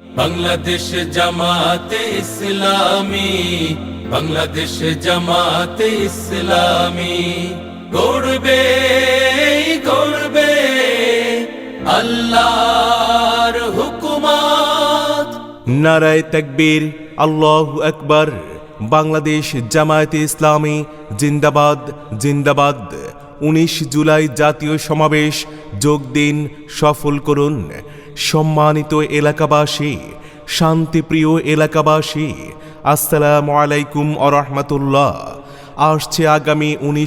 বাংলাদেশ জামাতে ইসলামী, বাংলাদেশ জামাতে ইসলামী। গড়বে গড়বে আল্লাহর হুকুমাত। নারায় তাকবীর, আল্লাহু আকবার। বাংলাদেশ জামায়াতে ইসলামী, জিন্দাবাদ জিন্দাবাদ। উনিশ জুলাই জাতীয় সমাবেশ, যোগ দিন সফল করুন। সম্মানিত এলাকাবাসী শান্তিপ্রিয় এলাকাবাসী আসসালামু আলাইকুম আ রহমতুল্লাহ। আসছে আগামী উনিশ